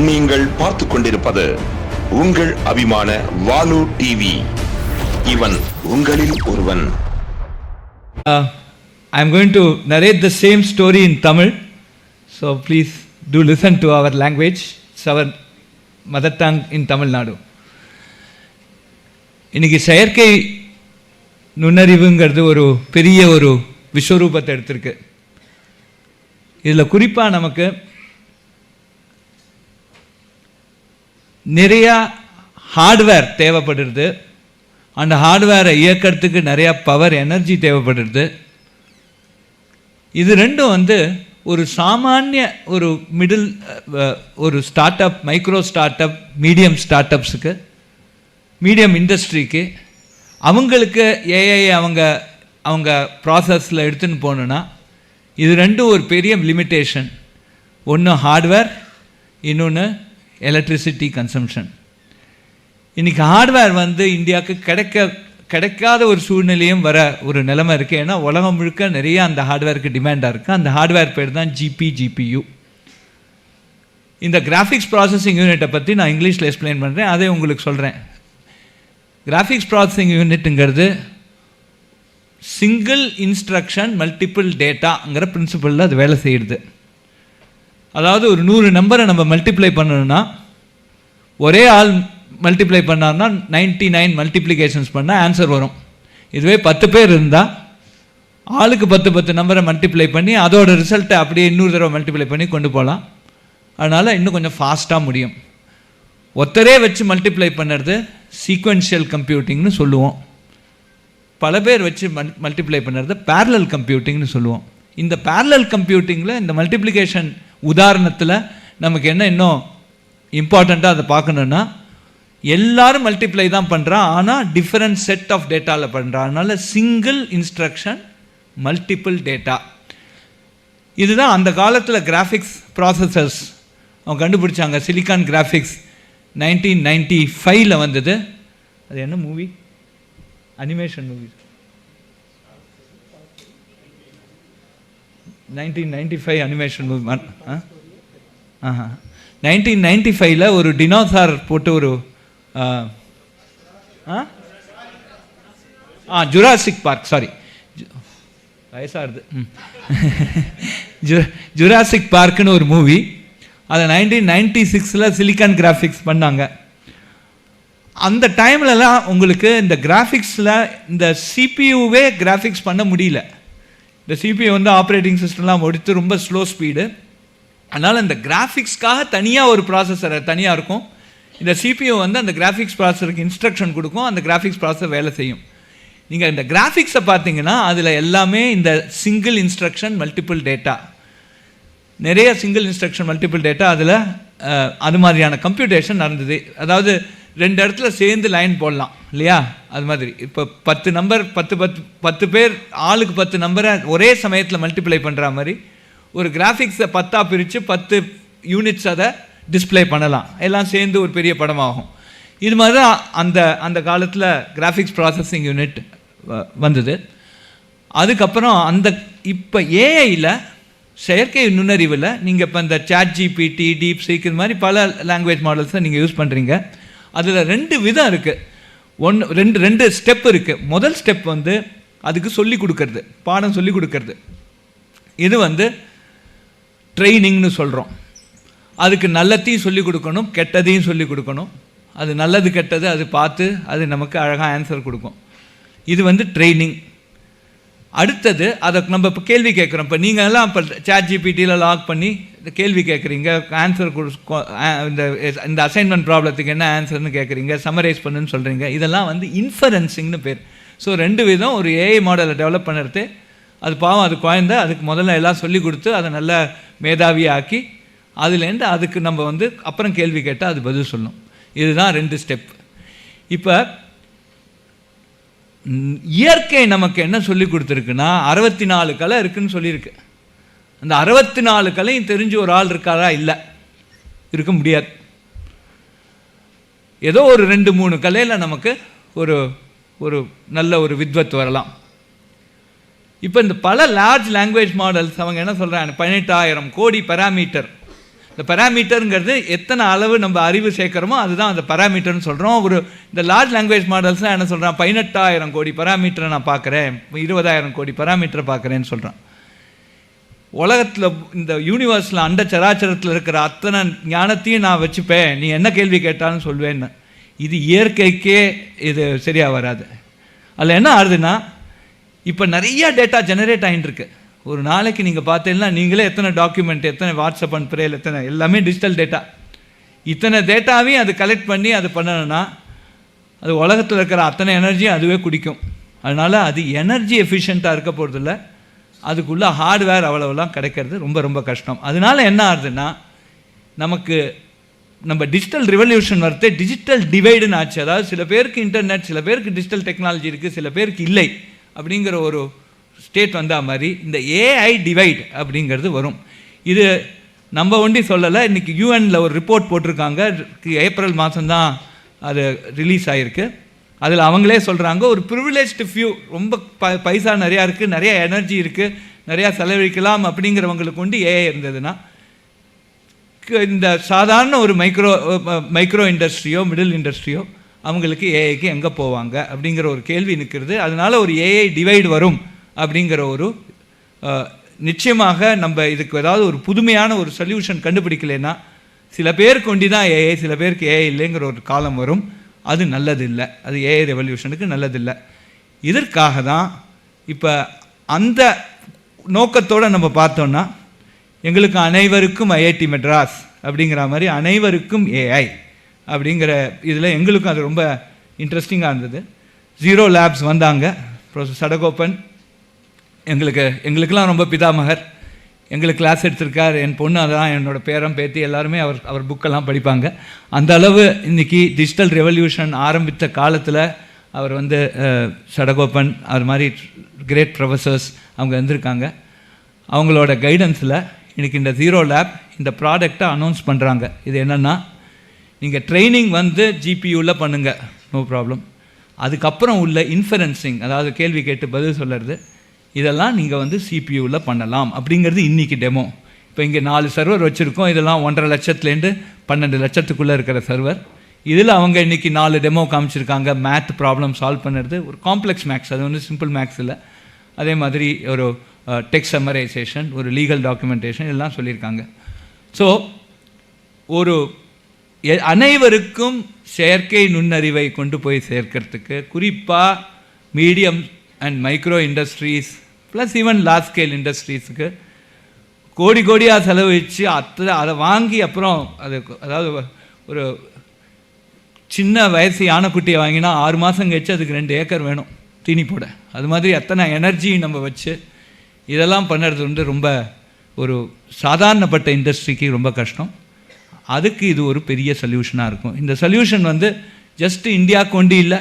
நீங்கள் பார்த்து கொண்டிருப்பது உங்கள் அபிமான வாலு டிவி இவன் உங்களில் ஒருவன் I am going to narrate the same story in Tamil so please do listen to our language our mother tongue in Tamil Nadu இன்னைக்கு செயற்கை நுண்ணறிவுங்கிறது ஒரு பெரிய ஒரு விஸ்வரூபத்தை எடுத்திருக்கு இதில் குறிப்பாக நமக்கு நிறையா ஹார்ட்வேர் தேவைப்படுறது. அந்த ஹார்ட்வேரை இயக்கிறதுக்கு நிறையா பவர் எனர்ஜி தேவைப்படுறது. இது ரெண்டும் வந்து ஒரு சாமானிய ஒரு மிடில் ஒரு startup micro startup medium start அப்ஸுக்கு medium இண்டஸ்ட்ரிக்கு அவங்களுக்கு ஏஐ அவங்க அவங்க ப்ராசஸில் எடுத்துன்னு போகணுன்னா இது ரெண்டும் ஒரு பெரிய லிமிட்டேஷன் ஒன்று ஹார்ட்வேர் இன்னொன்று எலக்ட்ரிசிட்டி கன்சம்ஷன் இன்றைக்கி ஹார்ட்வேர் வந்து இந்தியாவுக்கு கிடைக்க கிடைக்காத ஒரு சூழ்நிலையும் வர ஒரு நிலைமை இருக்குது ஏன்னா உலகம் முழுக்க நிறைய அந்த ஹார்ட்வேருக்கு டிமாண்டாக இருக்குது அந்த ஹார்ட்வேர் பேர் தான் ஜிபி ஜிபியு இந்த கிராஃபிக்ஸ் ப்ராசஸிங் யூனிட்டை பற்றி நான் இங்கிலீஷில் எக்ஸ்பிளைன் பண்ணுறேன் அதே உங்களுக்கு சொல்கிறேன் கிராஃபிக்ஸ் ப்ராசஸிங் யூனிட்டுங்கிறது சிங்கிள் இன்ஸ்ட்ரக்ஷன் மல்டிபிள் டேட்டாங்கிற பிரின்சிபலில் அது வேலை செய்யுது. அதாவது ஒரு நூறு நம்பரை நம்ம மல்டிப்ளை பண்ணணும்னா ஒரே ஆள் மல்டிப்ளை பண்ணார்னா நைன்ட்டி நைன் மல்டிப்ளிகேஷன்ஸ் பண்ணால் ஆன்சர் வரும். இதுவே பத்து பேர் இருந்தால் ஆளுக்கு பத்து பத்து நம்பரை மல்டிப்ளை பண்ணி அதோட ரிசல்ட்டை அப்படியே இன்னொரு தடவை மல்டிப்ளை பண்ணி கொண்டு போகலாம் அதனால் இன்னும் கொஞ்சம் ஃபாஸ்ட்டாக முடியும். ஒத்தரே வச்சு மல்டிப்ளை பண்ணுறது சீக்வென்ஷியல் கம்ப்யூட்டிங்னு சொல்லுவோம். பல பேர் வச்சு மல் மல்டிப்ளை பண்ணுறது பேரலல் கம்ப்யூட்டிங்னு சொல்லுவோம். இந்த பேரலல் கம்ப்யூட்டிங்கில் இந்த மல்டிப்ளிகேஷன் உதாரணத்தில் நமக்கு என்ன இன்னும் இம்பார்ட்டண்ட்டாக அதை பார்க்கணுன்னா எல்லாரும் மல்டிப்ளை தான் பண்ணுறான் ஆனால் டிஃப்ரெண்ட் செட் ஆஃப் டேட்டாவில் பண்ணுறான் அதனால் சிங்கிள் இன்ஸ்ட்ரக்ஷன் மல்டிப்புள் டேட்டா இதுதான் அந்த காலத்தில் கிராஃபிக்ஸ் ப்ராசஸர்ஸ் அவங்க கண்டுபிடிச்சாங்க சிலிக்கான் கிராஃபிக்ஸ் நைன்டீன் நைன்டி ஃபைவ்ல வந்தது. அது என்ன movie animation movie nineteen ninety five animation movie ஆஹா. நைன்டீன் நைன்டி ஃபைவ்ல ஒரு டினோசார் போட்டு ஒரு ஆ ஆ? ஜுராசிக் பார்க் சாரி வயசாகுது. ம். ஜு ஜுராசிக் பார்க்குன்னு ஒரு மூவி அதை நைன்டீன் நைன்டி சிக்ஸில் சிலிக்கான் கிராஃபிக்ஸ் பண்ணாங்க. அந்த டைம்லலாம் உங்களுக்கு இந்த கிராஃபிக்ஸில் இந்த சிபியூவே கிராஃபிக்ஸ் பண்ண முடியல. இந்த சிபிஐ வந்து ஆப்ரேட்டிங் சிஸ்டம்லாம் முடித்து ரொம்ப ஸ்லோ ஸ்பீடு அதனால் இந்த கிராஃபிக்ஸ்க்காக தனியாக ஒரு ப்ராசஸர் தனியாக இருக்கும். இந்த சிபியூ வந்து அந்த கிராஃபிக்ஸ் ப்ராசஸருக்கு இன்ஸ்ட்ரக்ஷன் கொடுக்கும். அந்த கிராஃபிக்ஸ் ப்ராசஸர் வேலை செய்யும். நீங்கள் இந்த கிராஃபிக்ஸை பார்த்தீங்கன்னா அதில் எல்லாமே இந்த சிங்கிள் இன்ஸ்ட்ரக்ஷன் மல்டிபிள் டேட்டா நிறைய சிங்கிள் இன்ஸ்ட்ரக்ஷன் மல்டிபிள் டேட்டா அதில் அது மாதிரியான கம்ப்யூட்டேஷன் நடந்தது. அதாவது ரெண்டு இடத்துல சேர்ந்து லைன் போடலாம் இல்லையா? அது மாதிரி. இப்போ பத்து நம்பர் பத்து பத்து பத்து பேர் ஆளுக்கு பத்து நம்பரை ஒரே சமயத்தில் மல்டிப்ளை பண்ணுற மாதிரி ஒரு கிராஃபிக்ஸை பத்தாக பிரித்து பத்து யூனிட்ஸ் அதை டிஸ்ப்ளே பண்ணலாம். எல்லாம் சேர்ந்து ஒரு பெரிய படமாகும். இது மாதிரி தான் அந்த அந்த காலத்தில் கிராஃபிக்ஸ் ப்ராசஸிங் யூனிட் வந்தது. அதுக்கப்புறம் அந்த இப்போ ஏஐயில் செயற்கை நுண்ணறிவில் நீங்கள் இப்போ இந்த சாட் ஜிபிடி டீப் சீக் இது மாதிரி பல லாங்குவேஜ் மாடல்ஸை நீங்கள் யூஸ் பண்ணுறீங்க அதில் ரெண்டு விதம் இருக்குது ஒன்று ரெண்டு ரெண்டு ஸ்டெப் இருக்குது முதல் ஸ்டெப் வந்து அதுக்கு சொல்லி கொடுக்கறது. பாடம் சொல்லி கொடுக்கறது. இது வந்து ட்ரைனிங்னு சொல்கிறோம் அதுக்கு நல்லத்தையும் சொல்லி கொடுக்கணும் கெட்டதையும் சொல்லி கொடுக்கணும். அது நல்லது கெட்டது அது பார்த்து அது நமக்கு அழகாக ஆன்சர் கொடுக்கும். இது வந்து ட்ரைனிங் அடுத்தது அதை நம்ம இப்போ கேள்வி கேட்குறோம் இப்போ நீங்கள் எல்லாம் இப்போ சேட் ஜிபிடியில் லாக் பண்ணி இந்த கேள்வி கேட்குறீங்க ஆன்சர் கொடு இந்த இந்த அசைன்மெண்ட் ப்ராப்ளத்துக்கு என்ன ஆன்சர்னு கேட்குறீங்க சமரைஸ் பண்ணுன்னு சொல்கிறீங்க இதெல்லாம் வந்து இன்ஃபரன்சிங்னு பேர். ஸோ ரெண்டு விதம் ஒரு ஏஐ மாடலை டெவலப் பண்ணுறது. அது பாவம் அது குழந்த அதுக்கு முதல்ல எல்லாம் சொல்லி கொடுத்து அதை நல்ல மேதாவியாக்கி அதுலேருந்து அதுக்கு நம்ம வந்து அப்புறம் கேள்வி கேட்டால் அது பதில் சொல்லும். இதுதான் ரெண்டு ஸ்டெப் இப்போ இயற்கை நமக்கு என்ன சொல்லி கொடுத்துருக்குன்னா அறுபத்தி நாலு கலை இருக்குன்னு சொல்லியிருக்கு. அந்த அறுபத்தி நாலு கலையும் தெரிஞ்சு ஒரு ஆள் இருக்காரா? இல்லை. இருக்க முடியாது. ஏதோ ஒரு ரெண்டு மூணு கலையில் நமக்கு ஒரு ஒரு நல்ல ஒரு வித்வத் வரலாம். இப்போ இந்த பல லார்ஜ் லாங்குவேஜ் மாடல்ஸ் அவங்க என்ன சொல்கிறாங்க பதினெட்டாயிரம் கோடி பராமீட்டர் இந்த பராமீட்டருங்கிறது எத்தனை அளவு நம்ம அறிவு சேர்க்குறோமோ அதுதான் அந்த பராமீட்டர்னு சொல்கிறோம் ஒரு இந்த லார்ஜ் லாங்குவேஜ் மாடல்ஸ்லாம் என்ன சொல்கிறான் பதினெட்டாயிரம் கோடி பராமீட்டரை நான் பார்க்குறேன். இருபதாயிரம் கோடி பராமீட்டரை பார்க்குறேன்னு சொல்கிறான் உலகத்தில் இந்த யூனிவர்ஸில் அண்ட சராச்சரத்தில் இருக்கிற அத்தனை ஞானத்தையும் நான் வச்சுப்பேன். நீ என்ன கேள்வி கேட்டாலும் சொல்வேன்னு. இது இயற்கைக்கே இது சரியாக வராது. அதில் என்ன ஆகுதுன்னா இப்போ நிறையா டேட்டா ஜெனரேட் ஆகிட்டுருக்கு ஒரு நாளைக்கு நீங்கள் பார்த்தீங்கன்னா நீங்களே எத்தனை டாக்குமெண்ட் எத்தனை வாட்ஸ்அப் அனுப்புகிறேன் எத்தனை எல்லாமே டிஜிட்டல் டேட்டா இத்தனை டேட்டாவையும் அது கலெக்ட் பண்ணி அது பண்ணணும்னா அது உலகத்தில் இருக்கிற அத்தனை எனர்ஜியும் அதுவே குடிக்கும். அதனால் அது எனர்ஜி எஃபிஷியண்ட்டாக இருக்க போகிறதில்ல அதுக்குள்ளே ஹார்ட்வேர் அவ்வளவுலாம் கிடைக்கிறது ரொம்ப ரொம்ப கஷ்டம். அதனால என்ன ஆகுதுன்னா நமக்கு நம்ம டிஜிட்டல் ரிவல்யூஷன் வரத்தே டிஜிட்டல் டிவைடுன்னு ஆச்சு. அதாவது சில பேருக்கு இன்டர்நெட் சில பேருக்கு டிஜிட்டல் டெக்னாலஜி இருக்குது சில பேருக்கு இல்லை அப்படிங்கிற ஒரு ஸ்டேட் வந்தால் மாதிரி இந்த ஏஐ டிவைட் அப்படிங்கிறது வரும். இது நம்ம ஒண்டி சொல்லலை இன்றைக்கி யூஎனில் ஒரு ரிப்போர்ட் போட்டிருக்காங்க. ஏப்ரல் மாதம்தான் அது ரிலீஸ் ஆகிருக்கு அதில் அவங்களே சொல்கிறாங்க ஒரு ப்ரிவிலேஜ்டு ஃபியூ ரொம்ப ப பைசா நிறையா இருக்குது நிறையா எனர்ஜி இருக்குது நிறையா செலவழிக்கலாம் அப்படிங்கிறவங்களுக்கு கொண்டு ஏஐ இருந்ததுன்னா இந்த சாதாரண ஒரு மைக்ரோ மைக்ரோ இண்டஸ்ட்ரியோ மிடில் இண்டஸ்ட்ரியோ அவங்களுக்கு ஏஐக்கு எங்கே போவாங்க அப்படிங்கிற ஒரு கேள்வி நிற்கிறது அதனால ஒரு ஏஐ டிவைடு வரும். அப்படிங்கிற ஒரு நிச்சயமாக நம்ம இதுக்கு ஏதாவது ஒரு புதுமையான ஒரு சொல்யூஷன் கண்டுபிடிக்கலைன்னா சில பேர் கொண்டு தான் ஏஐ சில பேருக்கு ஏஐ இல்லைங்கிற ஒரு காலம் வரும். அது நல்லது இல்லை அது ஏஐ ரெவல்யூஷனுக்கு நல்லதில்லை. இதற்காக தான் இப்போ அந்த நோக்கத்தோடு நம்ம பார்த்தோன்னா எங்களுக்கு அனைவருக்கும் ஐஐடி மெட்ராஸ் அப்படிங்கிற மாதிரி அனைவருக்கும் ஏஐ அப்படிங்கிற இதில் எங்களுக்கும் அது ரொம்ப இன்ட்ரெஸ்டிங்காக இருந்தது. ஜீரோ லேப்ஸ் வந்தாங்க. ப்ரொஃபஸர் சடகோப்பன் எங்களுக்கு எங்களுக்கெல்லாம் ரொம்ப பிதாமகர். எங்களுக்கு கிளாஸ் எடுத்திருக்கார். என் பொண்ணு அதான் என்னோட பேரன் பேத்தி எல்லாருமே அவர் அவர் புக்கெல்லாம் படிப்பாங்க. அந்த அளவு இன்றைக்கி டிஜிட்டல் ரெவல்யூஷன் ஆரம்பித்த காலத்தில் அவர் வந்து சடகோப்பன் அவர் மாதிரி கிரேட் ப்ரொஃபஸர்ஸ் அவங்க வந்திருக்காங்க அவங்களோட கைடன்ஸில் இன்றைக்கி இந்த ஜீரோ லேப் இந்த ப்ராடக்டை அனௌன்ஸ் பண்ணுறாங்க இது என்னென்னா நீங்கள் ட்ரைனிங் வந்து ஜிபியூவில் பண்ணுங்கள் நோ ப்ராப்ளம் அதுக்கப்புறம் உள்ள இன்ஃபரன்சிங் அதாவது கேள்வி கேட்டு பதில் சொல்கிறது இதெல்லாம் நீங்கள் வந்து சிபியூவில் பண்ணலாம் அப்படிங்கிறது இன்றைக்கி டெமோ இப்போ இங்கே நாலு சர்வர் வச்சுருக்கோம். இதெல்லாம் ஒன்றரை லட்சத்துலேருந்து பன்னெண்டு லட்சத்துக்குள்ளே இருக்கிற சர்வர் இதில் அவங்க இன்றைக்கி நாலு டெமோ காமிச்சிருக்காங்க. மேத் ப்ராப்ளம் சால்வ் பண்ணுறது. ஒரு காம்ப்ளெக்ஸ் மேக்ஸ் அது வந்து சிம்பிள் மேக்ஸ் இல்லை. அதே மாதிரி ஒரு டெக்ஸ்ட் சம்மரைசேஷன் ஒரு லீகல் டாக்குமெண்டேஷன் எல்லாம் சொல்லியிருக்காங்க. ஸோ ஒரு எ- அனைவருக்கும் செயற்கை நுண்ணறிவை கொண்டு போய் சேர்க்கறதுக்கு குறிப்பாக medium and micro industries plus even large scale இண்டஸ்ட்ரீஸுக்கு கோடி கோடியாக செலவழித்து அத்தனை அதை வாங்கி அப்புறம் அது அதாவது ஒரு சின்ன வயசு யானைக்குட்டியை வாங்கினா ஆறு மாதம் கழிச்சு அதுக்கு ரெண்டு ஏக்கர் வேணும் தீனி போட. அது மாதிரி அத்தனை எனர்ஜி நம்ம வச்சு இதெல்லாம் பண்ணுறது வந்து ரொம்ப ஒரு சாதாரணப்பட்ட இண்டஸ்ட்ரிக்கு ரொம்ப கஷ்டம். அதுக்கு இது ஒரு பெரிய சொல்யூஷனாக இருக்கும். இந்த சொல்யூஷன் வந்து ஜஸ்ட் இந்தியா கொண்டு இல்லை.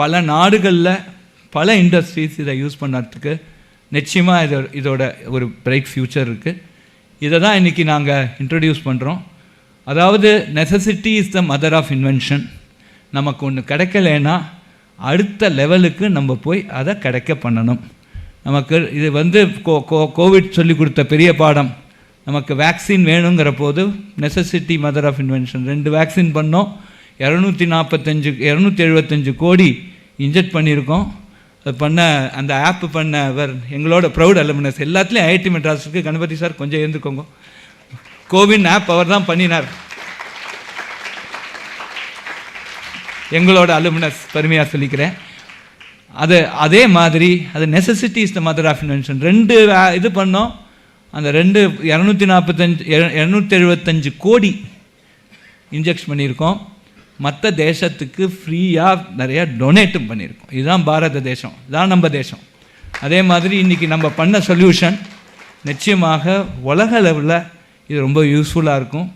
பல நாடுகளில் பல இண்டஸ்ட்ரீஸ் இதை யூஸ் பண்ணுறதுக்கு நிச்சயமாக இது இதோட ஒரு பிரைட் ஃப்யூச்சர் இருக்குது இதை தான் இன்றைக்கி நாங்கள் இன்ட்ரடியூஸ் பண்ணுறோம் அதாவது necessity is the mother of invention நமக்கு ஒன்று கிடைக்கலைன்னா அடுத்த லெவலுக்கு நம்ம போய் அதை கிடைக்க பண்ணணும். நமக்கு இது வந்து கோ கோ கோவிட் சொல்லி கொடுத்த பெரிய பாடம். நமக்கு வேக்சின் வேணுங்கிற போது நெசசிட்டி மதர் ஆஃப் இன்வென்ஷன் ரெண்டு வேக்சின் பண்ணோம். இரநூத்தி நாற்பத்தஞ்சு இரநூத்தி எழுபத்தஞ்சு கோடி இன்ஜெக்ட் பண்ணியிருக்கோம். பண்ண அந்த ஆப் பண்ணவர் எங்களோட ப்ரௌட் அலுமினஸ் எல்லாத்துலேயும் ஐஐடி மெட்ராஸுக்கு கணபதி சார் கொஞ்சம் இருந்துக்கோங்க கோவின் ஆப் அவர் தான் பண்ணினார். எங்களோட அலுமினஸ் பெருமையாக சொல்லிக்கிறேன். அது அதே மாதிரி அது necessity is the mother of invention ரெண்டு இது பண்ணோம். அந்த ரெண்டு இரநூத்தி நாற்பத்தஞ்சு இரநூத்தி எழுபத்தஞ்சு கோடி இன்ஜெக்ட் பண்ணியிருக்கோம். மற்ற தேசத்துக்கு ஃப்ரீயாக நிறையா டொனேட்டும் பண்ணியிருக்கோம். இதுதான் பாரத தேசம். இதுதான் நம்ம தேசம். அதே மாதிரி இன்றைக்கி நம்ம பண்ண சொல்யூஷன் நிச்சயமாக உலக அளவில் இது ரொம்ப யூஸ்ஃபுல்லாக இருக்கும்.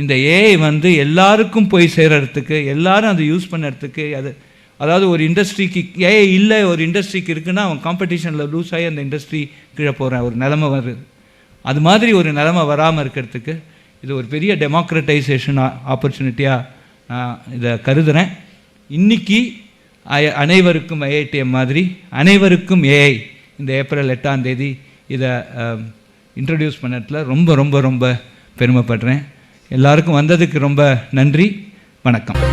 இந்த ஏஐ வந்து எல்லாருக்கும் போய் சேர்கிறதுக்கு எல்லாரும் அதை யூஸ் பண்ணுறதுக்கு அது அதாவது ஒரு இண்டஸ்ட்ரிக்கு ஏஐ இல்லை ஒரு இண்டஸ்ட்ரிக்கு இருக்குன்னா அவன் காம்படிஷனில் லூஸ் ஆகி அந்த இண்டஸ்ட்ரி கீழே போகிற ஒரு நிலமை வருது. அது மாதிரி ஒரு நிலமை வராமல் இருக்கிறதுக்கு இது ஒரு பெரிய டெமோக்ரட்டைசேஷன் ஆப்பர்ச்சுனிட்டியாக நான் இதை கருதுகிறேன் இன்னைக்கு அனைவருக்கும் ஐஐடிஎம் மாதிரி அனைவருக்கும் ஏஐ இந்த ஏப்ரல் எட்டாம் தேதி இதை இன்ட்ரடியூஸ் பண்ணதில் ரொம்ப ரொம்ப ரொம்ப பெருமைப்படுறேன். எல்லாருக்கும் வந்ததுக்கு ரொம்ப நன்றி. வணக்கம்.